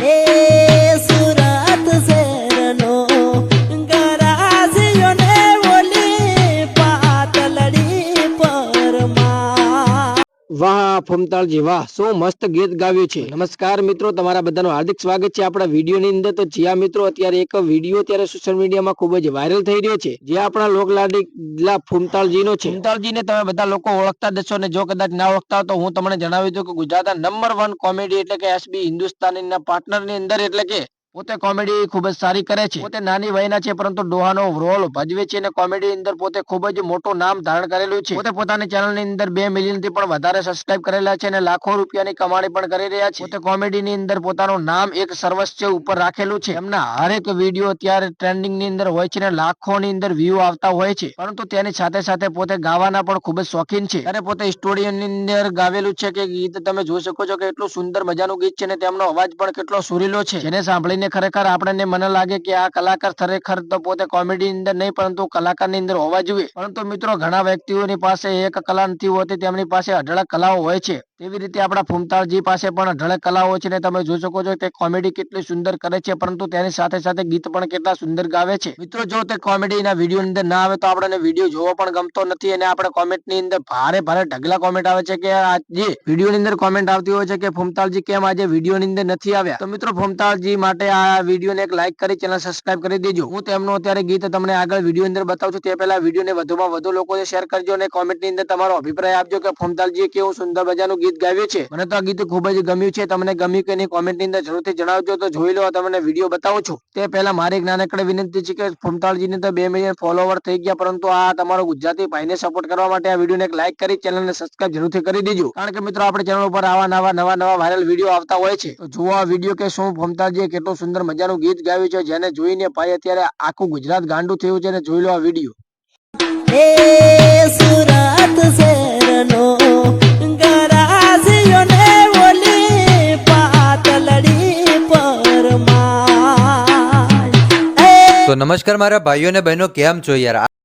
Hey. વાહ, ફમતાળજી, વાહ, શું મસ્ત ગીત ગાવ્યું છે. નમસ્કાર મિત્રો, તમારા બધાનું હાર્દિક સ્વાગત છે આપણા વિડીયોની અંદર. તો જ્યાં મિત્રો, અત્યારે એક વીડિયો અત્યારે સોશિયલ મીડિયામાં ખૂબ જ વાયરલ થઈ રહ્યો છે. જે આપણા લોકલાડીલા ફૂમતાળજીનો છે. ફૂમતાળજીને તમે બધા લોકો ઓળખતા જ હશો ને જો કદાચ ના ઓળખતા તો હું તમને જણાવી દઉં કે ગુજરાતના નંબર વન કોમેડી એટલે કે એસબી હિન્દુસ્તાનીના પાર્ટનરની અંદર એટલે કે પોતે કોમેડી ખૂબ જ સારી કરે છે. પોતે નાની વયના છે, પરંતુ ડોહાનો રોલ ભજવે છે અને કોમેડી અંદર પોતે ખૂબ જ મોટું નામ ધારણ કરેલું છે. પોતે પોતાની ચેનલની અંદર બે મિલિયનથી પણ વધારે સબસ્ક્રાઇબ કરેલા છે અને લાખો રૂપિયાની કમાણી પણ કરી રહ્યા છે. પોતે કોમેડીની અંદર પોતાનું નામ એક સર્વસ્વ ઉપર રાખેલું છે. એમના હરેક વીડિયો અત્યારે ટ્રેન્ડિંગની અંદર હોય છે અને લાખોની અંદર વ્યૂ આવતા હોય છે. પરંતુ તેની સાથે સાથે પોતે ગાવાના પણ ખૂબ જ શોખીન છે. અને પોતે સ્ટુડિયોની અંદર ગાવેલું છે કે ગીત તમે જોઈ શકો છો કે એટલું સુંદર મજાનું ગીત છે અને તેમનો અવાજ પણ કેટલો સુરીલો છે. જેને સાંભળીને ખરેખર આપણને મને લાગે કે આ કલાકાર ખરેખર તો પોતે કોમેડી અંદર નહીં, પરંતુ કલાકારની અંદર હોવા જોઈએ. પરંતુ મિત્રો, ઘણા વ્યક્તિઓની પાસે એક કલા નથી હોતી, તેમની પાસે અઢળક કલાઓ હોય છે. તેવી રીતે આપણા ફૂમતાળજી પાસે પણ અઢળક કલાઓ છે ને તમે જોઈ શકો છો કે કોમેડી કેટલી સુંદર કરે છે, પરંતુ તેની સાથે સાથે ગીત પણ કેટલા સુંદર ગાવે છે. મિત્રો, જો તે કોમેડીના વીડિયો અંદર ના આવે તો આપણને વીડિયો જોવો પણ ગમતો નથી અને આપણે કોમેન્ટની અંદર ભારે ભારે ઢગલા કોમેન્ટ આવે છે કે આજે વિડીયોની અંદર કોમેન્ટ આવતી હોય છે કે ફૂમતાળજી કેમ આજે વિડીયોની અંદર નથી આવ્યા. તો મિત્રો ફૂમતાળજી માટે આ વિડીયોને એક લાઈક કરી ચેનલ સબસ્ક્રાઇબ કરી દેજો. હું તેમનું અત્યારે ગીત તમને આગળ વીડિયો અંદર બતાવું છું. તે પહેલા વિડીયોને વધુમાં વધુ લોકોને શેર કરજો અને કોમેન્ટની અંદર તમારો અભિપ્રાય આપજો કે ફૂમતાળજીએ કેવું સુંદર મજાનું ગીત ગાવ્યું છે. મને તો આ ગીત ખૂબ જ ગમ્યું છે. તમને ગમ્યું કે નહીં કોમેન્ટની અંદર જરૂરથી જણાવજો. તો જોઈ લો તમને વીડિયો બતાવું છું. તે પહેલા મારી એક નાનકડી વિનંતી છે કે ફોમતાલજીની તો બે મિલિયન ફોલોવર થઈ ગયા, પરંતુ આ તમારો ગુજરાતી ભાઈને સપોર્ટ કરવા માટે આ વિડીયોને એક લાઈક કરી ચેનલને સબસ્ક્રાઇબ જરૂરથી કરી દેજો. કારણ કે મિત્રો, આપણે ચેનલ ઉપર આવા નવા નવા નવા વાયરલ વીડિયો આવતા હોય છે. તો જુઓ વીડિયો કે શું ફોમતાલજી કેટલું સુંદર મજાનું ગીત ગાયું છે જેને જોઈને ભાઈ અત્યારે આખું ગુજરાત ગાંડું થયું છે ને જોઈ લો આ વીડિયો સુરત શહેરનો ગરાસિયો ઓલી પાતલડી પરમાં તો નમસ્કાર મારા ભાઈઓ ને બહેનો કેમ છો યાર?